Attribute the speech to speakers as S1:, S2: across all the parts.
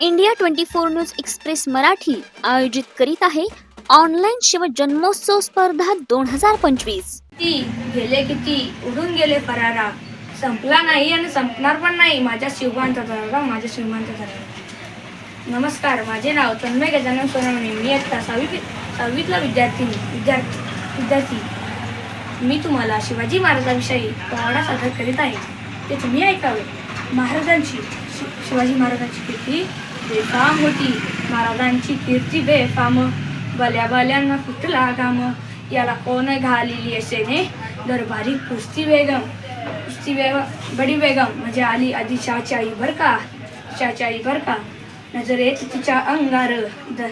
S1: India twenty four news express Marathi आयोजित करीत आहे ऑनलाईन शिव जन्मोत्सव स्पर्धा दोन हजार पंचवीस.
S2: ती गेले किती उडून गेले परारा संपला नाही आणि संपणार पण नाही माझ्या शिवमांत दरारा माझ्या शिवबांचा दरारा नमस्कार माझे नाव तन्मय गजानन सोनवणे. मी आता सहावी सहावीतला विद्यार्थी विद्यार्थी विद्यार्थी. मी तुम्हाला शिवाजी महाराजांविषयी पोवाडा सादर करीत आहे. ते तुम्ही ऐकावे. महाराजांची शि- शिवाजी महाराजांची कृती बेफाम होती. महाराजांची कीर्ती बेफाम. भल्या भल्यांना फुटला गाम याला कोण घालिली असेने दरबारी कुस्ती बेगम. कुस्ती बेगम बडी बेगम. म्हणजे आली आधी शाहची आई बर का? शाहची आई बर का? नजरेत तिच्या अंगार दर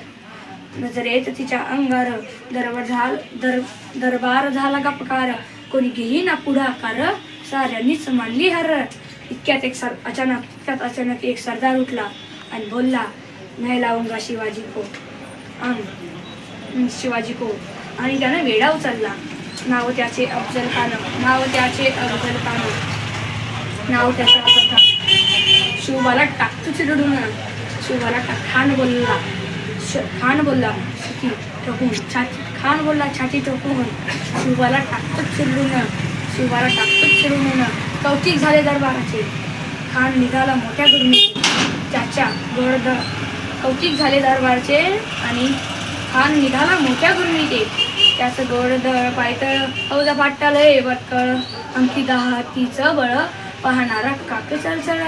S2: नजरेत तिच्या अंगार दरबार झाल दर दरबार झाला गपकार. कोणी घेई ना पुढाकार? साऱ्यांनीच मानली हर. इतक्यात एक सर अचानक इतक्यात अचानक एक सरदार उठला. आणि बोलला नाही लावूंगा शिवाजी को आणि शिवाजी को आणि त्यानं वेडा उचलला. नाव त्याचे अफजल खान नाव त्याचे अफजल खान नाव त्याचं अफजल खान शिवबाला टाकतो चिरडून. शिवबाला टाक खान बोलला. श- खान बोलला सुखी ठकून छाती खान बोलला छाती ठोकून. शिवबाला टाकतोच चिरडून. शिवबाला टाकतोच चिरडून. कौतिक झाले दरबाराचे. खान निघाला मोठ्या गुरुने त्याच्या गोड कौतिक झाले दरबारचे आणि खान निघाला मोठ्या गुरुमीचे त्याचं गोड पायतळ हौदा पाटाल बटकळ अंकी दहातीचं बळ पाहणारा काके चळचळ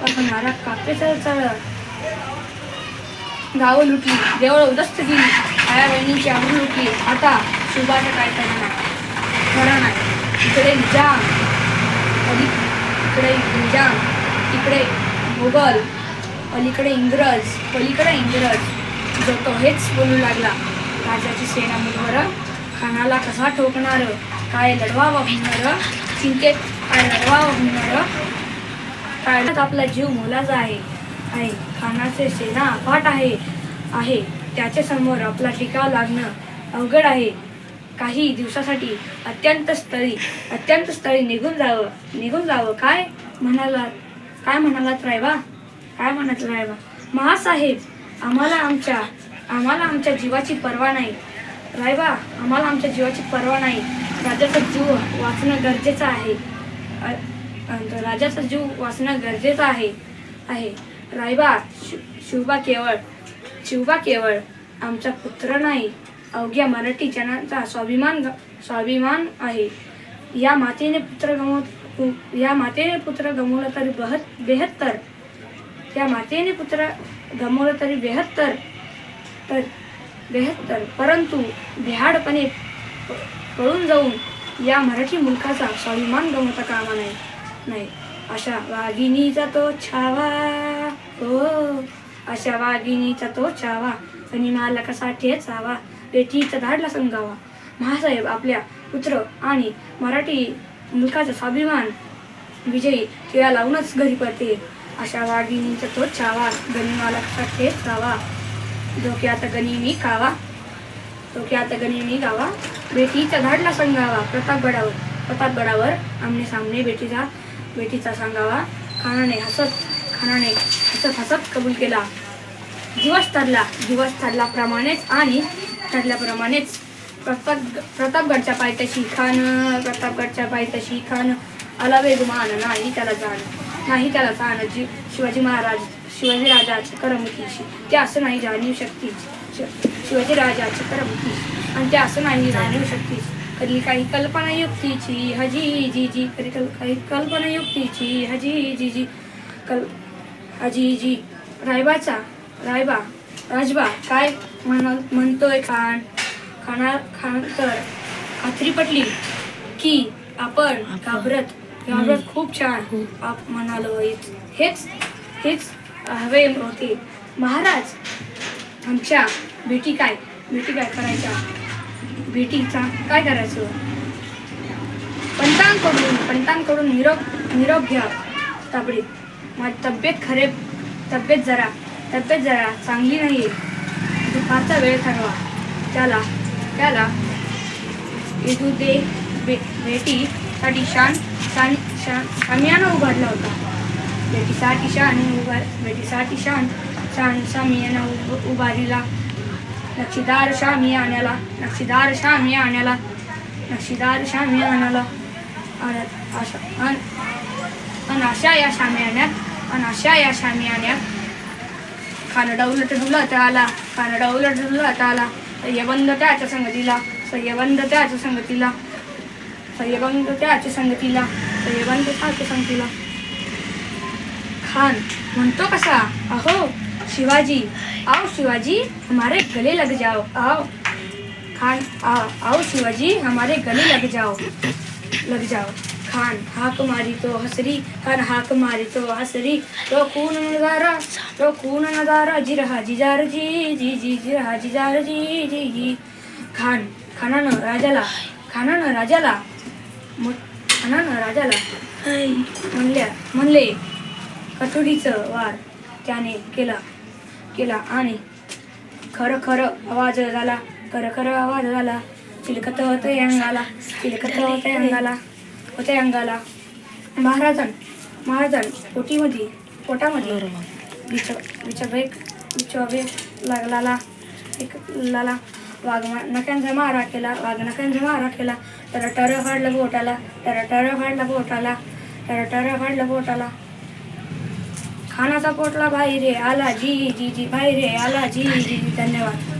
S2: पाहणारा काके चळचळ. गावं लुटली देवळ उदस्त केली आया बहिणीची आवड लुटली आता शुभाचं काय करणार? खरं नाही. इकडे जा अली इकडे जा इकडे मुघल अलीकडे इंग्रज पलीकडे इंग्रज. जो तो हेच बोलू लागला राजाची सेना मुलवर खानाला कसा ठोकणार काय लढवा म्हणणार चिंतेत काय लढवा म्हणणार काय आपला जीव मोलाचा आहे. आहे खानाचे सेना अफाट आहे आहे त्याच्यासमोर आपला टिकाव लागणं अवघड आहे. काही दिवसासाठी अत्यंत स्थळी अत्यंत स्थळी निघून जावं निघून जावं. काय म्हणाला काय म्हणालात रायबा? काय म्हणत रायबा महासाहेब आम्हाला आमच्या आम्हाला आमच्या जीवाची पर्वा नाही. रायबा आम्हाला आमच्या जीवाची पर्वा नाही. राजाचा जीव वाचणं गरजेचं आहे. राजाचा जीव वाचणं गरजेचं आहे. आहे. रायबा शि शिवबा केवळ शिवबा केवळ आमचा पुत्र नाही. अवघ्या मराठी जनाचा स्वाभिमान स्वाभिमान आहे. या मातेने पुत्र गमव या मातेने पुत्र गमवलं तरी बहत बेहत्तर या मातेने पुत्र गमवलं तरी बेहत्तर तर बेहत्तर परंतु भ्याडपणे पळून जाऊन या मराठी मुलकाचा स्वाभिमान गमवता कामा नाही नाही. अशा वाघिणीचा तो छावा हो. अशा वाघिणीचा तो छावा आणि मला कसा ठेचावा बेटीचा धाडला संगावा. महासाहेब आपल्या पुत्र आणि मराठी मुलकाचा स्वाभिमान विजयी खेळा लावूनच घरी पडते अशा वाघिणीचा तो छावा गनिमाला कसा ठेचावा डोक्यात गणिमी खावा डोक्यात गणिमी गावा. बेटीचा धाडला सांगावा प्रतापगडावर. प्रतापगडावर आमने सामने बेटीचा बेटीचा सांगावा. खानाने हसत खानाने हसत हसत कबूल केला. दिवस ठरला. दिवस ठरल्याप्रमाणेच आणि ठरल्याप्रमाणेच प्रताप प्रतापगडच्या पायथ्याशी खान प्रतापगडच्या पायथ्याशी खान आला वेगमान नाही त्याला जाण. नाही त्याला जाण जी शिवाजी महाराज शिवाजी राजाची करमतीशी ते असं नाही जाणीव शकती शिवाजी राजाची करमती आणि ते असं नाही जाणीव शकती कधी काही कल्पना युक्तीची हजी जी जी. कधी कल काही कल्पना युक्तीची हजी जी जी. कल हजी जी. रायबाचा रायबा राजबा काय म्हण म्हणतोय खान. खाना खान तर खात्री पटली की आपण घाबरत घाबरत खूप छान. आप म्हणालो हेच हेच हेच हवे होते. महाराज आमच्या बेटी काय? बेटी काय करायच्या? बेटीचा काय करायचं? पंतांकडून पंतांकडून निरोप निरोप घ्या. ताबडीत. माझी तब्येत खरेब तब्येत जरा तब्येत जरा चांगली नाही दुपारचा वेळ ठरवा त्याला त्याला येथू दे. बे बेटीसाठी शान शान शान शामियाना उभारला होता. बेटीसाठी शान उभार बेटीसाठी शान शान शामियाना उभ उभारीला. नक्षीदार शामियान्याला नक्षीदार शामियान्याला नक्षीदार शामियान्याला आणि अशा अन अनाशा या शामियान्यात अन अनाशा या शामियान्यात कानडा उलट डुलत आला. कानडा उलट डुलत आला. सय्यबंद त्याच्या संगतीला. सय्यबंद त्याच्या संगतीला. सय्यबंद त्याच्या संगतीला तो त्याच्या संगतीला खान म्हणतो कसा अहो शिवाजी आओ शिवाजी हमारे गले लग जाओ आओ. खान आ, आओ शिवाजी हमारे गले लग जाओ लग जाओ. खान हाक मारी तो हसरी खान हाक मारी तो हसरी तो खून नजारा तो खून नजारा जी रहा जिजार जी जी जी जी रहा जिजार जी जी जी. खान खानानं राजाला खानानं राजाला मग खानानं राजाला. म्हणल्या म्हणले कटोरीचं वार त्याने केला केला आणि खरं खरं आवाज झाला खरं खरं आवाज झाला. चिलकत होते अंगाला चिलकत होते अंगाला होते अंगाला. महाराजन महाराजन पोटीमध्ये पोटामध्ये विच विचवेक विचवेक लागलाला एक लाला. वाघ मारा केला वाघनक्यांचा मारा केला तर टर फाडलं बोटाला तर टर फाडलं बोटाला तर टर फाडलं बोटाला. खानाचा पोटला बाहेर आला जी जी जी बाहेर आला जी जी. धन्यवाद.